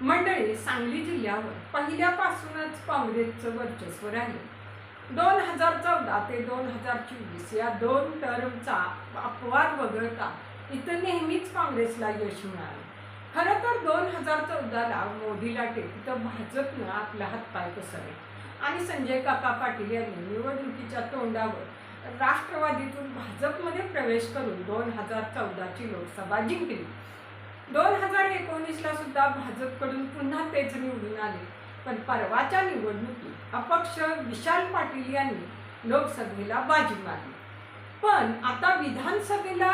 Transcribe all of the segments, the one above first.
मंडळी सांगली जिल्ह्यावर पहिल्यापासूनच काँग्रेसचं वर्चस्व राहिलं. दोन हजार चौदा ते दोन हजार चोवीस या दोन टर्मचा अपवाद वगळता इथं नेहमीच काँग्रेसला यश मिळालं. खरं तर दोन हजार चौदाला मोदीला टेकतं भाजपनं आपला हातपाय पसरले आणि संजय काका पाटील यांनी निवडणुकीच्या तोंडावर राष्ट्रवादीतून भाजपमध्ये प्रवेश करून दोन हजार चौदाची लोकसभा जिंकली. दोन हजार एकोणीसला सुद्धा भाजपकडून पुन्हा तेच निवडून आले. पण परवाच्या निवडणुकीत अपक्ष विशाल पाटील यांनी लोकसभेला बाजी मारली. पण आता विधानसभेला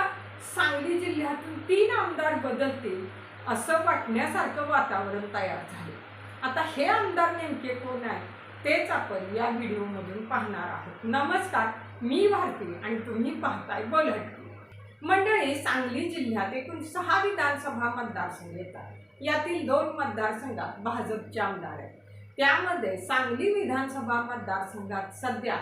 सांगली जिल्ह्यातून तीन आमदार बदलतील असं वाटण्यासारखं वातावरण तयार झाले. आता हे आमदार नेमके कोण आहे तेच आपण या व्हिडिओमधून पाहणार आहोत. नमस्कार मी भारती आणि तुम्ही पाहताय बोलट. मंडळी सांगली जिल्ह्यात एकूण सहा विधानसभा मतदारसंघ येतात. यातील दोन मतदारसंघात भाजपचे आमदार आहेत. त्यामध्ये सांगली विधानसभा मतदारसंघात सध्या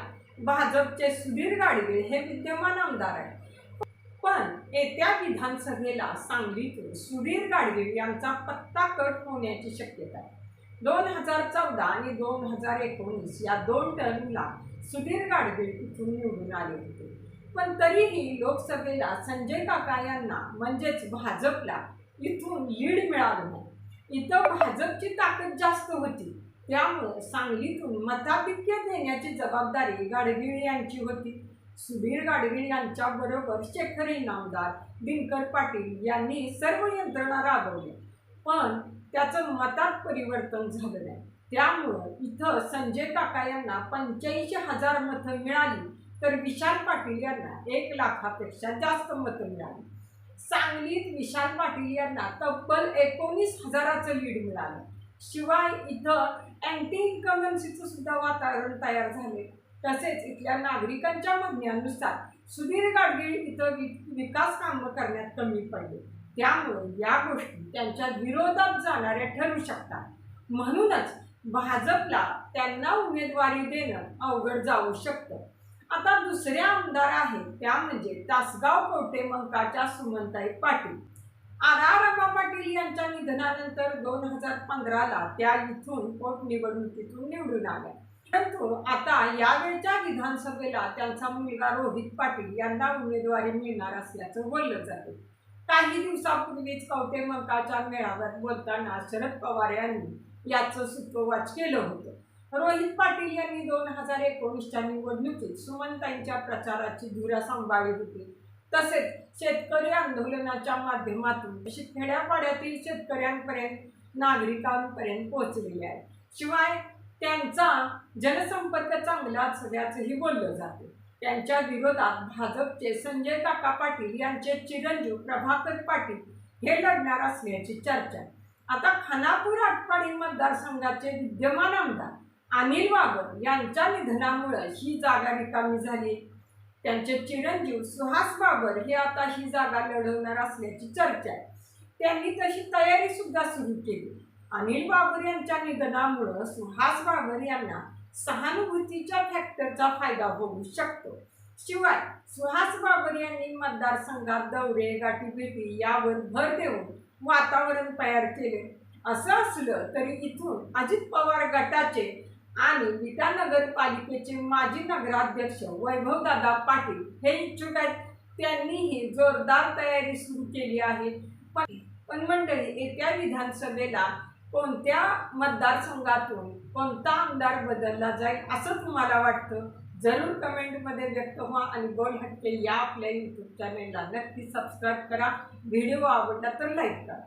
भाजपचे सुधीर गाडगे हे विद्यमान आमदार आहेत. पण येत्या विधानसभेला सांगलीतून सुधीर गाडगे यांचा पत्ता कट होण्याची शक्यता आहे. दोन हजार चौदा आणि दोन हजार एकोणीस या दोन टर्मला सुधीर गाडगे इथून निवडून आले होते. पण तरीही लोकसभेला संजय काका यांना म्हणजेच भाजपला इथून लीड मिळालं नाही. इथं भाजपची ताकद जास्त होती. त्यामुळं सांगलीतून मताधिक्य देण्याची जबाबदारी गाडगीळ यांची होती. सुधीर गाडगीळ यांच्याबरोबर शेखर इनामदार दिनकर पाटील यांनी सर्व यंत्रणा राबवली पण त्याचं मतात परिवर्तन झालं नाही. त्यामुळं इथं संजय काका यांना पंच्याऐंशी हजार मतं मिळाली. तर विशाल पाटील यांना एक लाखापेक्षा जास्त मतं मिळाली. सांगलीत विशाल पाटील यांना तब्बल एकोणीस हजाराचं लीड मिळालं. शिवाय इथं अँटी इन्कमन्सीचं सुद्धा वातावरण तयार झाले तसेच इथल्या नागरिकांच्या म्हणण्यानुसार सुधीर गाडगीळ इथं वि विकास कामं करण्यात कमी पडले. त्यामुळे या गोष्टी त्यांच्या विरोधात जाणाऱ्या ठरू शकतात. म्हणूनच भाजपला त्यांना उमेदवारी देणं अवघड जाऊ शकतं. आता दुसऱ्या आमदार आहेत. त्या म्हणजे तासगाव कोटे मंकाच्या सुमनताई पाटील. आर आर रमा पाटील यांच्या निधनानंतर दोन हजार पंधराला त्या इथून पोटनिवडणुकीतून निवडून आल्या. परंतु आता यावेळच्या विधानसभेला त्यांचा मुलगा रोहित पाटील यांना उमेदवारी मिळणार असल्याचं बोललं जाते. काही दिवसापूर्वीच कवटे मंकाच्या मेळाव्यात बोलताना शरद पवार यांनी याचं सूत्रवाच केलं होतं. रोहित पाटील यांनी दोन हजार एकोणीसच्या निवडणुकीत सुमनताईंच्या प्रचाराची धुरा सांभाळली होती. तसेच शेतकरी आंदोलनाच्या माध्यमातून खेड्यापाड्यातील शेतकऱ्यांपर्यंत नागरिकांपर्यंत पोहोचलेले आहे. शिवाय त्यांचा जनसंपर्क चांगला असल्याचंही बोललं जाते. त्यांच्या विरोधात भाजपचे संजय काका पाटील यांचे चिरंजीव प्रभाकर पाटील हे लढणार असल्याची चर्चा आता खानापूर आटपाडी मतदारसंघाचे विद्यमान आमदार अनिल बाबर यांच्या निधनामुळे ही जागा रिकामी झाली. त्यांचे चिरंजीव सुहास बाबर हे आता ही जागा लढवणार असल्याची चर्चा आहे. त्यांनी तशी तयारी सुद्धा सुरू केली. अनिल बाबर यांच्या निधनामुळं सुहास बाबर यांना सहानुभूतीच्या फॅक्टरचा फायदा होऊ शकतो. शिवाय सुहास बाबर यांनी मतदारसंघात दौरे गाठीभेटी यावर भर देऊन वातावरण तयार केले. असं असलं तरी इथून अजित पवार गटाचे आणि विटा नगरपालिकेचे माजी नगराध्यक्ष वैभवदादा पाटील हे इच्छुक आहेत. त्यांनीही जोरदार तयारी सुरू केली आहे. पण पण मंडळी येत्या विधानसभेला कोणत्या मतदारसंघातून कोणता आमदार बदलला जाईल असं तुम्हाला वाटतं? जरूर कमेंटमध्ये व्यक्त व्हा आणि गोल हटके या आपल्या यूट्यूब चॅनेलला नक्की सबस्क्राईब करा. व्हिडिओ आवडला तर लाईक करा.